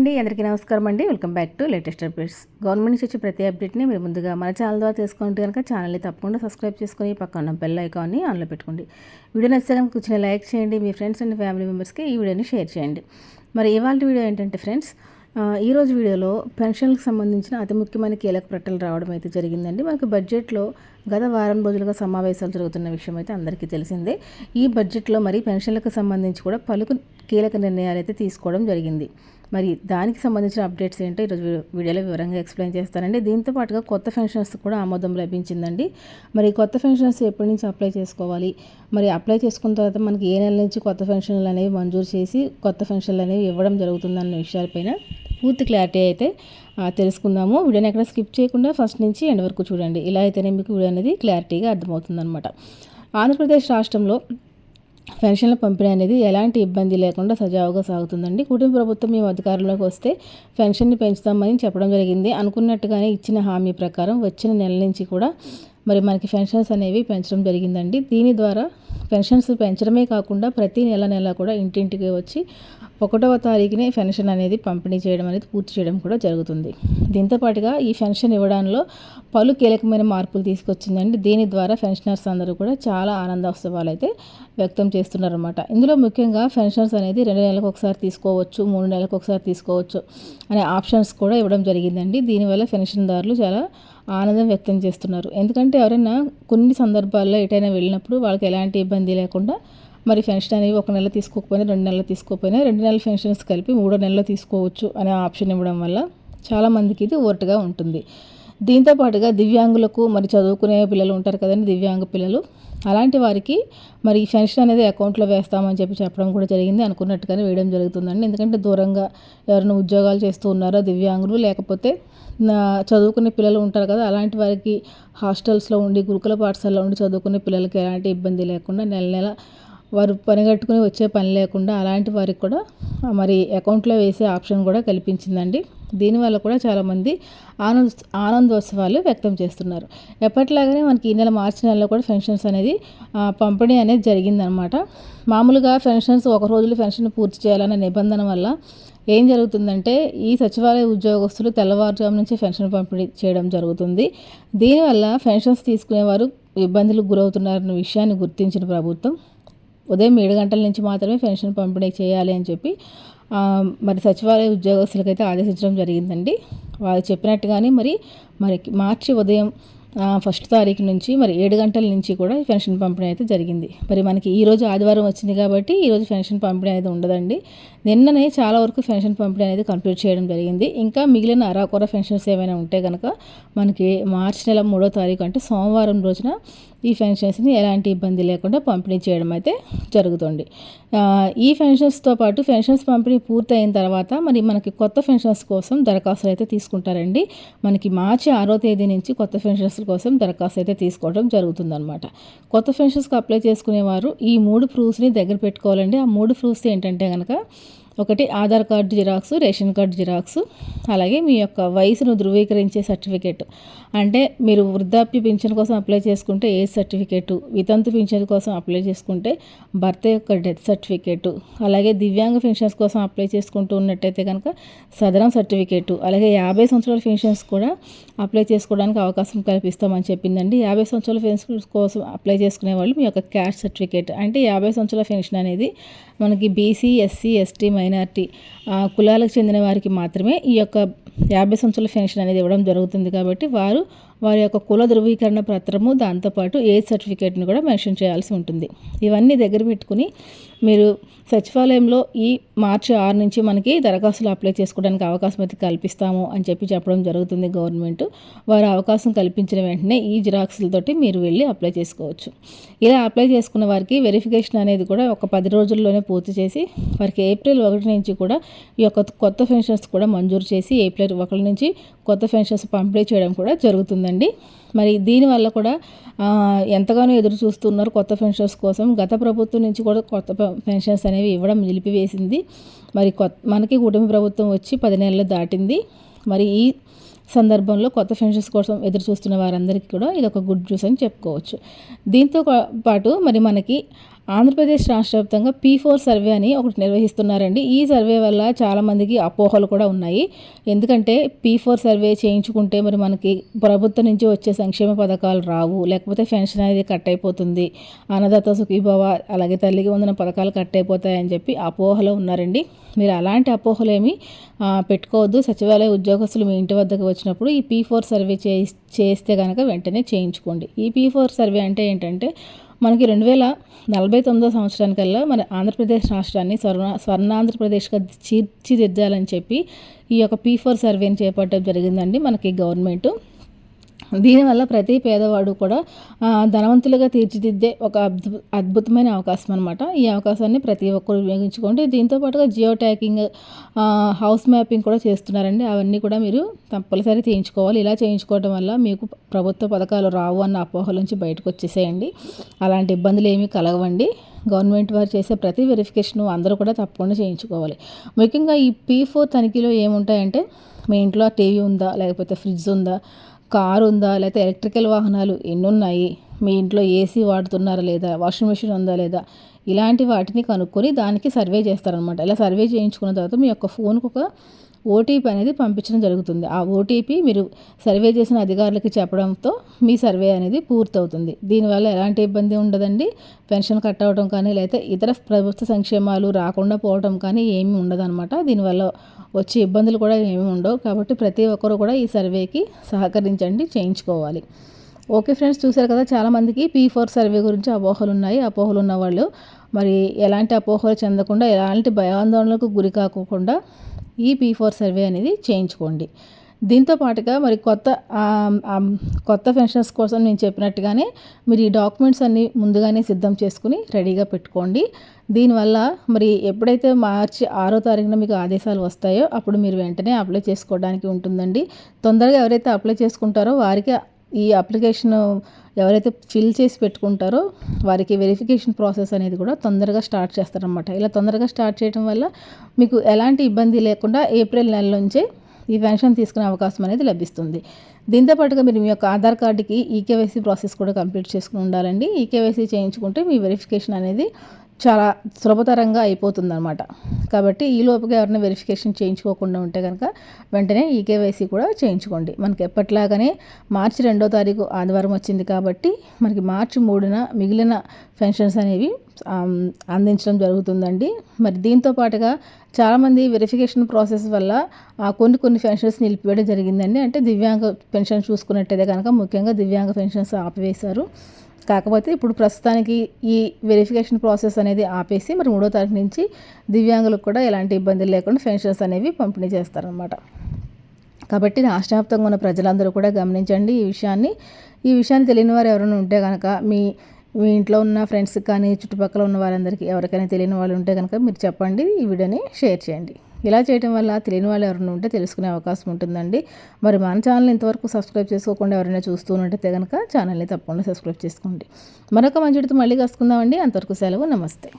అండి అందరికీ నమస్కారం అండి. Welcome back to latest updates. Government నుంచి వచ్చే ప్రతి అప్డేట్ని మీరు ముందుగా మన ఛానల్ ద్వారా తెలుసుకుంటే కనుక ఛానల్ని తప్పకుండా సబ్స్క్రైబ్ చేసుకుని పక్కన బెల్ ఐకాన్ని ఆన్లో పెట్టుకోండి. వీడియో నచ్చితే కనుక కూర్చొని లైక్ చేయండి మీ ఫ్రెండ్స్ అండ్ ఫ్యామిలీ మెంబర్స్కి ఈ వీడియోని షేర్ చేయండి. మరి ఇవాళ వీడియో ఏంటంటే ఫ్రెండ్స్ ఈరోజు వీడియోలో పెన్షన్లకు సంబంధించిన అతి ముఖ్యమైన కీలక ప్రకటనలు రావడం అయితే జరిగిందండి. మనకు బడ్జెట్లో గత వారం రోజులుగా సమావేశాలు జరుగుతున్న విషయం అయితే అందరికీ తెలిసిందే. ఈ బడ్జెట్లో మరి పెన్షన్లకు సంబంధించి కూడా పలుకు కీలక నిర్ణయాలు అయితే తీసుకోవడం జరిగింది. మరి దానికి సంబంధించిన అప్డేట్స్ ఏంటో ఈరోజు వీడియోలో వివరంగా ఎక్స్ప్లెయిన్ చేస్తానండి. దీంతో పాటుగా కొత్త పెన్షన్స్ కూడా ఆమోదం లభించిందండి. మరి కొత్త పెన్షన్స్ ఎప్పటి నుంచి అప్లై చేసుకోవాలి? మరి అప్లై చేసుకున్న తర్వాత మనకి ఏ నెల నుంచి కొత్త పెన్షన్లు అనేవి మంజూరు చేసి కొత్త పెన్షన్లు అనేవి ఇవ్వడం జరుగుతుందన్న విషయాలపైన పూర్తి క్లారిటీ అయితే తెలుసుకుందాము. వీడియోని ఎక్కడ స్కిప్ చేయకుండా ఫస్ట్ నుంచి ఎండ్ వరకు చూడండి. ఇలా అయితేనే మీకు వీడియో అనేది క్లారిటీగా అర్థమవుతుందన్నమాట. ఆంధ్రప్రదేశ్ రాష్ట్రంలో పెన్షన్ల పంపిణీ అనేది ఎలాంటి ఇబ్బంది లేకుండా సజావుగా సాగుతుందండి. కుటుంబ ప్రభుత్వం మేము అధికారంలోకి వస్తే పెన్షన్ని పెంచుతామని చెప్పడం జరిగింది. అనుకున్నట్టుగానే ఇచ్చిన హామీ ప్రకారం వచ్చిన నెల నుంచి కూడా మరి మనకి పెన్షన్స్ అనేవి పెంచడం జరిగిందండి. దీని ద్వారా పెన్షన్స్ పెంచడమే కాకుండా ప్రతి నెల నెల కూడా ఇంటింటికి వచ్చి ఒకటవ తారీఖునే పెన్షన్ అనేది పంపిణీ చేయడం అనేది పూర్తి చేయడం కూడా జరుగుతుంది. దీంతో పాటుగా ఈ పెన్షన్ ఇవ్వడంలో పలు కీలకమైన మార్పులు తీసుకొచ్చిందండి. దీని ద్వారా పెన్షనర్స్ అందరూ కూడా చాలా ఆనందోత్సవాలు అయితే వ్యక్తం చేస్తున్నారన్నమాట. ఇందులో ముఖ్యంగా పెన్షన్స్ అనేది రెండు నెలలకు ఒకసారి తీసుకోవచ్చు మూడు నెలలకు ఒకసారి తీసుకోవచ్చు అనే ఆప్షన్స్ కూడా ఇవ్వడం జరిగిందండి. దీనివల్ల పెన్షన్దారులు చాలా ఆనందం వ్యక్తం చేస్తున్నారు. ఎందుకంటే ఎవరైనా కొన్ని సందర్భాల్లో ఎటైనా వెళ్ళినప్పుడు వాళ్ళకి ఎలాంటి ఇబ్బంది లేకుండా మరి పెన్షన్ అనేవి ఒక నెల తీసుకోకపోయినా రెండు నెలలు తీసుకోకపోయినా రెండు నెలల పెన్షన్స్ కలిపి మూడో నెలలో తీసుకోవచ్చు అనే ఆప్షన్ ఇవ్వడం వల్ల చాలామందికి ఇది ఓర్టుగా ఉంటుంది. దీంతో పాటుగా దివ్యాంగులకు మరి చదువుకునే పిల్లలు ఉంటారు కదండి దివ్యాంగ పిల్లలు. అలాంటి వారికి మరి ఈ పెన్షన్ అనేది అకౌంట్లో వేస్తామని చెప్పి చెప్పడం కూడా జరిగింది అనుకున్నట్టుగానే వేయడం జరుగుతుందండి. ఎందుకంటే దూరంగా ఎవరైనా ఉద్యోగాలు చేస్తూ ఉన్నారో దివ్యాంగులు లేకపోతే నా చదువుకునే పిల్లలు ఉంటారు కదా అలాంటి వారికి హాస్టల్స్లో ఉండి గురుకుల పాఠశాలలో ఉండి చదువుకునే పిల్లలకి ఎలాంటి ఇబ్బంది లేకుండా నెల నెల వారు పనిగట్టుకుని వచ్చే పని లేకుండా అలాంటి వారికి కూడా మరి అకౌంట్లో వేసే ఆప్షన్ కూడా కల్పించిందండి. దీనివల్ల కూడా చాలామంది ఆనంద ఆనందోత్సవాలు వ్యక్తం చేస్తున్నారు. ఎప్పటిలాగానే మనకి ఈ నెల మార్చి నెలలో కూడా పెన్షన్స్ అనేది పంపిణీ అనేది జరిగిందనమాట. మామూలుగా పెన్షన్స్ ఒక రోజులో పెన్షన్ పూర్తి చేయాలనే నిబంధన వల్ల ఏం జరుగుతుందంటే ఈ సచివాలయ ఉద్యోగస్తులు తెల్లవారుజాము నుంచి పెన్షన్ పంపిణీ చేయడం జరుగుతుంది. దీనివల్ల పెన్షన్స్ తీసుకునేవారు ఇబ్బందులకు గురవుతున్నారన్న విషయాన్ని గుర్తించిన ప్రభుత్వం. ఉదయం ఏడు గంటల నుంచి మాత్రమే పెన్షన్ పంపిణీ చేయాలి అని చెప్పి మరి సచివాలయ ఉద్యోగస్తులకైతే ఆదేశించడం జరిగిందండి. వారు చెప్పినట్టుగానే మరి మరి మార్చి ఉదయం ఫస్ట్ తారీఖు నుంచి మరి ఏడు గంటల నుంచి కూడా పెన్షన్ పంపిణీ అయితే జరిగింది. మరి మనకి ఈరోజు ఆదివారం వచ్చింది కాబట్టి ఈరోజు పెన్షన్ పంపిణీ అనేది ఉండదండి. నిన్ననే చాలా వరకు పెన్షన్ పంపిణీ అనేది కంప్లీట్ చేయడం జరిగింది. ఇంకా మిగిలిన అరాకొర పెన్షన్స్ ఏమైనా ఉంటే కనుక మనకి మార్చి నెల మూడో తారీఖు అంటే సోమవారం రోజున ఈ పెన్షన్స్ని ఎలాంటి ఇబ్బంది లేకుండా పంపిణీ చేయడం అయితే జరుగుతుంది. ఈ పెన్షన్స్తో పాటు పెన్షన్స్ పంపిణీ పూర్తయిన తర్వాత మరి మనకి కొత్త పెన్షన్స్ కోసం దరఖాస్తులు అయితే తీసుకుంటారండి. మనకి మార్చి ఆరో తేదీ నుంచి కొత్త పెన్షన్స్ కోసం దరఖాస్తు అయితే తీసుకోవడం జరుగుతుందన్నమాట. కొత్త పెన్షన్స్కి అప్లై చేసుకునేవారు ఈ మూడు ప్రూఫ్స్ని దగ్గర పెట్టుకోవాలండి. ఆ మూడు ప్రూఫ్స్ ఏంటంటే కనుక ఒకటి Aadhaar card xerox ration card xerox అలాగే మీ యొక్క వయసును ధృవీకరించే సర్టిఫికేట్. అంటే మీరు వృద్ధాప్య పింఛన్ కోసం అప్లై చేసుకుంటే ఏజ్ సర్టిఫికేటు? వితంతు పింఛన్ కోసం అప్లై చేసుకుంటే భర్త యొక్క డెత్ సర్టిఫికేటు. అలాగే దివ్యాంగ పెన్షన్స్ కోసం అప్లై చేసుకుంటూ ఉన్నట్టయితే కనుక సదరం సర్టిఫికేటు. అలాగే యాభై సంవత్సరాల పెన్షన్స్ కూడా అప్లై చేసుకోవడానికి అవకాశం కల్పిస్తామని చెప్పిందండి. యాభై సంవత్సరాల పెన్షన్ కోసం అప్లై చేసుకునే వాళ్ళు మీ యొక్క క్యాష్ సర్టిఫికేట్. అంటే యాభై సంవత్సరాల పెన్షన్ అనేది మనకి బీసీ ఎస్సీ ఎస్టీ మైనార్టీ ఆ, కులాలకు చెందిన వారికి మాత్రమే ఈ యొక్క యాభై సంవత్సరాల పెన్షన్ అనేది ఇవ్వడం జరుగుతుంది కాబట్టి వారు వారి యొక్క కుల ధృవీకరణ పత్రము దాంతోపాటు ఏజ్ సర్టిఫికేట్ని కూడా మెన్షన్ చేయాల్సి ఉంటుంది. ఇవన్నీ దగ్గర పెట్టుకుని మీరు సచివాలయంలో ఈ మార్చి ఆరు నుంచి మనకి దరఖాస్తులు అప్లై చేసుకోవడానికి అవకాశం అయితే కల్పిస్తాము అని చెప్పి చెప్పడం జరుగుతుంది గవర్నమెంట్. వారు అవకాశం కల్పించిన వెంటనే ఈ జిరాక్స్లతోటి మీరు వెళ్ళి అప్లై చేసుకోవచ్చు. ఇలా అప్లై చేసుకున్న వారికి వెరిఫికేషన్ అనేది కూడా ఒక పది రోజుల్లోనే పూర్తి చేసి వారికి ఏప్రిల్ ఒకటి నుంచి కూడా ఈ యొక్క కొత్త పెన్షన్స్ కూడా మంజూరు చేసి ఏప్రిల్ ఒకటి నుంచి కొత్త పెన్షన్స్ పంపిణీ చేయడం కూడా జరుగుతుంది జరుగుతుందండి మరి దీనివల్ల కూడా ఎంతగానో ఎదురు చూస్తున్నారు కొత్త పెన్షన్స్ కోసం. గత ప్రభుత్వం నుంచి కూడా కొత్త పెన్షన్స్ అనేవి ఇవ్వడం నిలిపివేసింది. మరి కొత్త మనకి కుటుంబ ప్రభుత్వం వచ్చి పది నెలలు దాటింది. మరి ఈ సందర్భంలో కొత్త పెన్షన్స్ కోసం ఎదురు చూస్తున్న వారందరికీ కూడా ఇది ఒక గుడ్ న్యూస్ అని చెప్పుకోవచ్చు. దీంతో పాటు మరి మనకి ఆంధ్రప్రదేశ్ రాష్ట్ర వ్యాప్తంగా పీ ఫోర్ సర్వే అని ఒకటి నిర్వహిస్తున్నారండి. ఈ సర్వే వల్ల చాలామందికి అపోహలు కూడా ఉన్నాయి. ఎందుకంటే పీ ఫోర్ సర్వే చేయించుకుంటే మరి మనకి ప్రభుత్వం నుంచి వచ్చే సంక్షేమ పథకాలు రావు. లేకపోతే పెన్షన్ అనేది కట్ అయిపోతుంది. అన్నదాత సుఖీభవ అలాగే తల్లికి వందన పథకాలు కట్ అయిపోతాయని చెప్పి అపోహలో ఉన్నారండి. మీరు అలాంటి అపోహలు ఏమి పెట్టుకోవద్దు. సచివాలయ ఉద్యోగస్తులు మీ ఇంటి వద్దకు వచ్చినప్పుడు ఈ పీ ఫోర్ సర్వే చేస్తే కనుక వెంటనే చేయించుకోండి. ఈ పీ ఫోర్ సర్వే అంటే ఏంటంటే మనకి రెండు వేల నలభై తొమ్మిదో సంవత్సరానికల్లా మన ఆంధ్రప్రదేశ్ రాష్ట్రాన్ని స్వర్ణ స్వర్ణాంధ్రప్రదేశ్గా తీర్చిదిద్దాలని చెప్పి ఈ యొక్క పీ ఫోర్ సర్వేని చేపట్టడం జరిగిందండి మనకి గవర్నమెంట్. దీనివల్ల ప్రతి పేదవాడు కూడా ధనవంతులుగా తీర్చిదిద్దే ఒక అద్భు అద్భుతమైన అవకాశం అనమాట ఈ అవకాశాన్ని ప్రతి ఒక్కరు ఉపయోగించుకోండి. దీంతో పాటుగా జియో ట్యాకింగ్ హౌస్ మ్యాపింగ్ కూడా చేస్తున్నారండి. అవన్నీ కూడా మీరు తప్పనిసరి చేయించుకోవాలి. ఇలా చేయించుకోవడం వల్ల మీకు ప్రభుత్వ పథకాలు రావు అన్న అపోహల నుంచి బయటకు వచ్చేసేయండి. అలాంటి ఇబ్బందులు ఏమీ కలగవండి. గవర్నమెంట్ వారు చేసే ప్రతి వెరిఫికేషన్ అందరూ కూడా తప్పకుండా చేయించుకోవాలి. ముఖ్యంగా ఈ పీ ఫోర్ తనిఖీలో ఏముంటాయంటే మీ ఇంట్లో టీవీ ఉందా? లేకపోతే ఫ్రిడ్జ్ ఉందా? కారు ఉందా లేకపోతే ఎలక్ట్రికల్ వాహనాలు ఎన్ని ఉన్నాయి మీ ఇంట్లో ఏసీ వాడుతున్నారా లేదా? వాషింగ్ మిషన్ ఉందా లేదా? ఇలాంటి వాటిని కనుక్కొని దానికి సర్వే చేస్తారనమాట ఇలా సర్వే చేయించుకున్న తర్వాత మీ యొక్క ఫోన్కి ఒక ఓటీపీ అనేది పంపించడం జరుగుతుంది. ఆ ఓటీపీ మీరు సర్వే చేసిన అధికారులకి చెప్పడంతో మీ సర్వే అనేది పూర్తవుతుంది. దీనివల్ల ఎలాంటి ఇబ్బంది ఉండదండి. పెన్షన్ కట్ అవ్వడం కానీ లేదా ఇతర ప్రభుత్వ సంక్షేమాలు రాకుండా పోవడం కానీ ఏమీ ఉండదన్నమాట. దీనివల్ల వచ్చే ఇబ్బందులు కూడా ఏమీ ఉండవు. కాబట్టి ప్రతి ఒక్కరు కూడా ఈ సర్వేకి సహకరించండి చేయించుకోవాలి. ఓకే ఫ్రెండ్స్ చూసారు కదా చాలామందికి పీ ఫోర్ సర్వే గురించి అపోహలు ఉన్నాయి. అపోహలు ఉన్నవాళ్ళు మరి ఎలాంటి అపోహలు చెందకుండా ఎలాంటి భయాందోళనలకు గురి కాకుండా ఈ పీ ఫోర్ సర్వే అనేది చేయించుకోండి. దీంతో పాటుగా మరి కొత్త కొత్త పెన్షన్స్ కోసం నేను చెప్పినట్టుగానే మీరు ఈ డాక్యుమెంట్స్ అన్నీ ముందుగానే సిద్ధం చేసుకుని రెడీగా పెట్టుకోండి. దీనివల్ల మరి ఎప్పుడైతే మార్చి ఆరో తారీఖున మీకు ఆదేశాలు వస్తాయో అప్పుడు మీరు వెంటనే అప్లై చేసుకోవడానికి ఉంటుందండి. తొందరగా ఎవరైతే అప్లై చేసుకుంటారో వారికి ఈ అప్లికేషన్ ఎవరైతే ఫిల్ చేసి పెట్టుకుంటారో వారికి వెరిఫికేషన్ ప్రాసెస్ అనేది కూడా తొందరగా స్టార్ట్ చేస్తారనమాట ఇలా తొందరగా స్టార్ట్ చేయడం వల్ల మీకు ఎలాంటి ఇబ్బంది లేకుండా ఏప్రిల్ నెల నుంచే ఈ పెన్షన్ తీసుకునే అవకాశం అనేది లభిస్తుంది. దీంతో పాటుగా మీరు మీ యొక్క ఆధార్ కార్డుకి ఈకేవైసీ ప్రాసెస్ కూడా కంప్లీట్ చేసుకుని ఉండాలండి. ఈకేవైసీ చేయించుకుంటే మీ వెరిఫికేషన్ అనేది చాలా సులభతరంగా అయిపోతుంది అనమాట కాబట్టి ఈ లోపుగా ఎవరైనా వెరిఫికేషన్ చేయించుకోకుండా ఉంటే కనుక వెంటనే ఈ కేవైసీ కూడా చేయించుకోండి. మనకి ఎప్పట్లాగానే మార్చి రెండో తారీఖు ఆదివారం వచ్చింది కాబట్టి మనకి మార్చి మూడున మిగిలిన పెన్షన్స్ అనేవి అందించడం జరుగుతుందండి. మరి దీంతో పాటుగా చాలామంది వెరిఫికేషన్ ప్రాసెస్ వల్ల కొన్ని కొన్ని పెన్షన్స్ నిలిపివేయడం జరిగిందండి. అంటే దివ్యాంగ పెన్షన్ చూసుకున్నట్టయితే కనుక ముఖ్యంగా దివ్యాంగ పెన్షన్స్ ఆపివేశారు. కాకపోతే ఇప్పుడు ప్రస్తుతానికి ఈ వెరిఫికేషన్ ప్రాసెస్ అనేది ఆపేసి మరి మూడో తారీఖు నుంచి దివ్యాంగులకు కూడా ఎలాంటి ఇబ్బందులు లేకుండా పెన్షన్స్ అనేవి పంపిణీ చేస్తారనమాట కాబట్టి రాష్ట్ర వ్యాప్తంగా ఉన్న ప్రజలందరూ కూడా గమనించండి ఈ విషయాన్ని. ఈ విషయాన్ని తెలియని వారు ఎవరైనా ఉంటే కనుక మీ మీ ఇంట్లో ఉన్న ఫ్రెండ్స్కి కానీ చుట్టుపక్కల ఉన్న వారందరికీ ఎవరికైనా తెలియని వాళ్ళు ఉంటే కనుక మీరు చెప్పండి. ఈ వీడియోని షేర్ చేయండి. ఇలా చేయడం వల్ల తెలియని వాళ్ళు ఎవరైనా ఉంటే తెలుసుకునే అవకాశం ఉంటుందండి. మరి మన ఛానల్ ఇంతవరకు సబ్స్క్రైబ్ చేసుకోకుండా ఎవరైనా చూస్తూ ఉంటే కనుక ఛానల్ని తప్పకుండా సబ్స్క్రైబ్ చేసుకోండి. మరొక మంచితో మళ్ళీ కలుసుకుందామండి. అంతవరకు సెలవు నమస్తే.